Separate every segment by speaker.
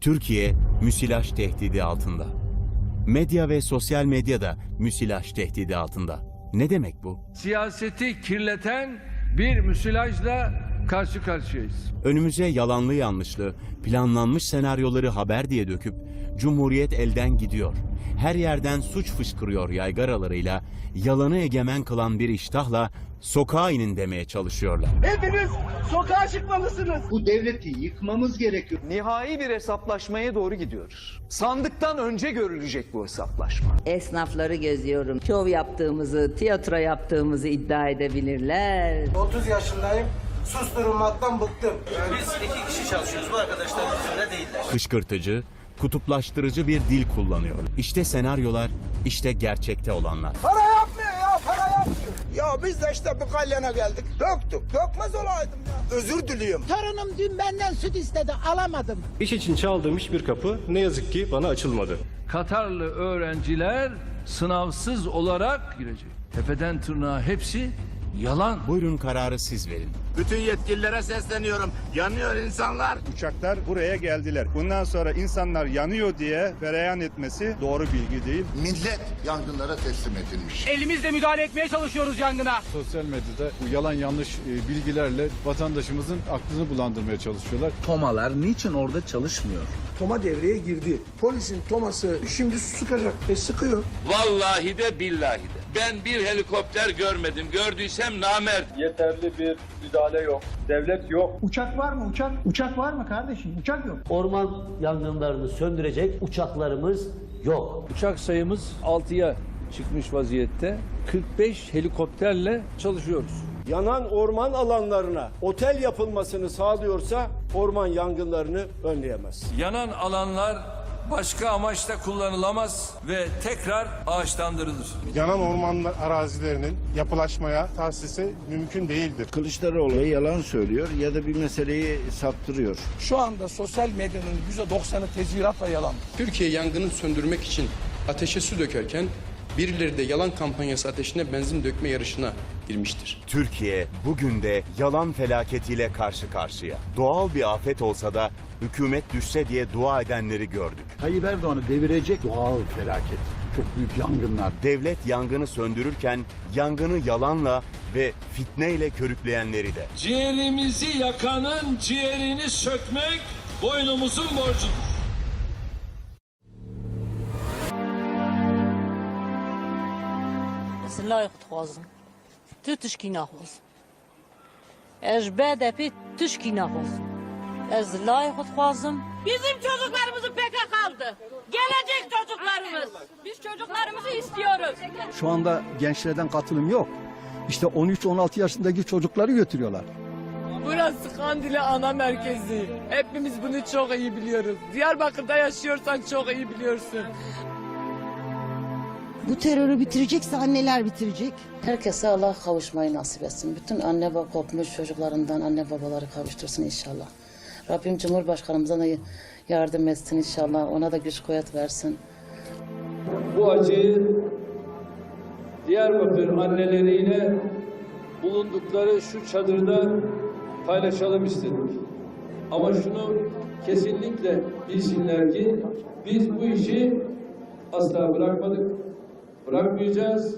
Speaker 1: Türkiye müsilaj tehdidi altında. Medya ve sosyal medya da müsilaj tehdidi altında. Ne demek bu?
Speaker 2: siyaseti kirleten bir müsilajla karşı karşıyayız.
Speaker 1: Önümüze yalanlı yanlışlı, planlanmış senaryoları haber diye döküp Cumhuriyet elden gidiyor. Her yerden suç fışkırıyor yaygaralarıyla, yalanı egemen kılan bir iştahla sokağa inin demeye çalışıyorlar.
Speaker 3: Hepiniz sokağa çıkmalısınız.
Speaker 4: Bu devleti yıkmamız gerekiyor.
Speaker 5: Nihai bir hesaplaşmaya doğru gidiyoruz. Sandıktan önce görülecek bu hesaplaşma.
Speaker 6: Esnafları geziyorum. Şov yaptığımızı, tiyatro yaptığımızı iddia edebilirler.
Speaker 3: 30 yaşındayım. Susturulmaktan bıktım.
Speaker 7: Biz iki kişi çalışıyoruz. Bu arkadaşlar bizimle değiller.
Speaker 1: Kışkırtıcı, kutuplaştırıcı bir dil kullanıyor. İşte senaryolar, işte gerçekte olanlar.
Speaker 3: Para yapmıyor ya para yapmıyor. Ya biz de işte bu kalyana geldik. Döktük. Dökmez olaydım ya. Özür diliyorum.
Speaker 8: Torunum dün benden süt istedi alamadım.
Speaker 9: İş için çaldığım hiçbir kapı ne yazık ki bana açılmadı.
Speaker 2: Katarlı öğrenciler sınavsız olarak girecek. Tepeden tırnağa hepsi yalan.
Speaker 1: Buyurun kararı siz verin.
Speaker 10: Bütün yetkililere sesleniyorum. Yanıyor insanlar.
Speaker 9: Uçaklar buraya geldiler. Bundan sonra insanlar yanıyor diye bereyan etmesi doğru bilgi değil.
Speaker 10: Millet yangınlara teslim edilmiş.
Speaker 3: Elimizle müdahale etmeye çalışıyoruz yangına.
Speaker 9: Sosyal medyada bu yalan yanlış e, bilgilerle vatandaşımızın aklını bulandırmaya çalışıyorlar.
Speaker 5: Tomalar niçin orada çalışmıyor?
Speaker 3: Toma devreye girdi. Polisin toması şimdi sıkacak. E sıkıyor.
Speaker 10: Vallahi de billahi de. Ben bir helikopter görmedim. Gördüysem namert.
Speaker 9: Yeterli bir müdahale yok. Devlet yok.
Speaker 8: Uçak var mı uçak? Uçak var mı kardeşim? Uçak yok.
Speaker 7: Orman yangınlarını söndürecek uçaklarımız yok.
Speaker 2: Uçak sayımız 6'ya çıkmış vaziyette. 45 helikopterle çalışıyoruz.
Speaker 9: Yanan orman alanlarına otel yapılmasını sağlıyorsa orman yangınlarını önleyemez.
Speaker 2: Yanan alanlar başka amaçla kullanılamaz ve tekrar ağaçlandırılır.
Speaker 9: Yanan orman arazilerinin yapılaşmaya tahsisi mümkün değildir.
Speaker 4: Kılıçdaroğlu ya yalan söylüyor ya da bir meseleyi saptırıyor.
Speaker 3: Şu anda sosyal medyanın %90'ı tezvirat ve yalan.
Speaker 11: Türkiye yangını söndürmek için ateşe su dökerken birileri de yalan kampanyası ateşine benzin dökme yarışına girmiştir.
Speaker 1: Türkiye bugün de yalan felaketiyle karşı karşıya. Doğal bir afet olsa da hükümet düşse diye dua edenleri gördük.
Speaker 4: Tayyip Erdoğan'ı devirecek doğal felaket. Çok büyük yangınlar.
Speaker 1: Devlet yangını söndürürken yangını yalanla ve fitneyle körükleyenleri de.
Speaker 2: Ciğerimizi yakanın ciğerini sökmek boynumuzun borcudur.
Speaker 8: Silah tutazım. Tütüşki nahuz. Ez BDP tüşki nahuz. Ez layık tutazım.
Speaker 12: Bizim çocuklarımızı PKK aldı. Gelecek çocuklarımız. Biz çocuklarımızı istiyoruz.
Speaker 4: Şu anda gençlerden katılım yok. İşte 13-16 yaşındaki çocukları götürüyorlar.
Speaker 12: Burası Kandil'e ana merkezi. Hepimiz bunu çok iyi biliyoruz. Diyarbakır'da yaşıyorsan çok iyi biliyorsun.
Speaker 8: Bu terörü bitirecekse anneler bitirecek.
Speaker 6: Herkese Allah kavuşmayı nasip etsin. Bütün anne baba kopmuş çocuklarından anne babaları kavuştursun inşallah. Rabbim Cumhurbaşkanımıza da yardım etsin inşallah. Ona da güç kuvvet versin.
Speaker 2: Bu acıyı Diyarbakır anneleriyle bulundukları şu çadırda paylaşalım istedik. Ama şunu kesinlikle bilsinler ki biz bu işi asla bırakmadık, bırakmayacağız.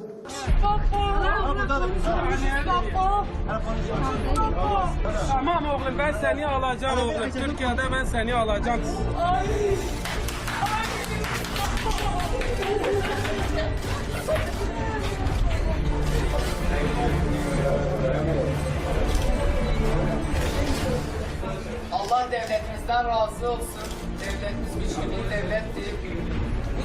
Speaker 3: Tamam oğlum ben seni alacağım oğlum. Türkiye'de ben seni alacağım.
Speaker 12: Allah devletimizden razı olsun. Devletimiz güçlü bir devletti.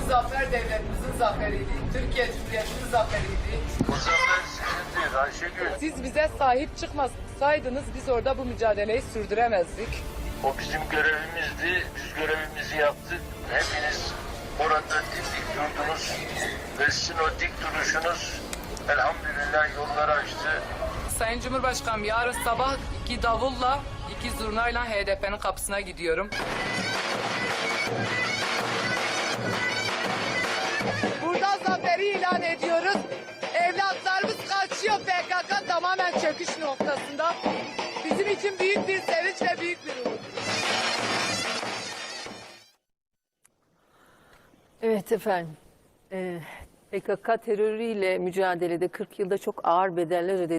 Speaker 12: Zafer devletimizin zaferiydi. Türkiye Cumhuriyeti'nin zaferiydi.
Speaker 10: Bu zafer sizindir Ayşegül.
Speaker 12: Siz bize sahip çıkmasaydınız biz orada bu mücadeleyi sürdüremezdik.
Speaker 10: O bizim görevimizdi. Biz görevimizi yaptık. Hepiniz orada dimdik durdunuz. Ve sizin o dik duruşunuz elhamdülillah yolları açtı.
Speaker 12: Sayın Cumhurbaşkanım yarın sabah iki davulla, iki zurnayla HDP'nin kapısına gidiyorum. zaferi ilan ediyoruz. Evlatlarımız kaçıyor PKK tamamen çöküş noktasında. Bizim için büyük bir sevinç ve büyük bir umut.
Speaker 13: Evet efendim. Ee, PKK terörüyle mücadelede 40 yılda çok ağır bedeller ödedi.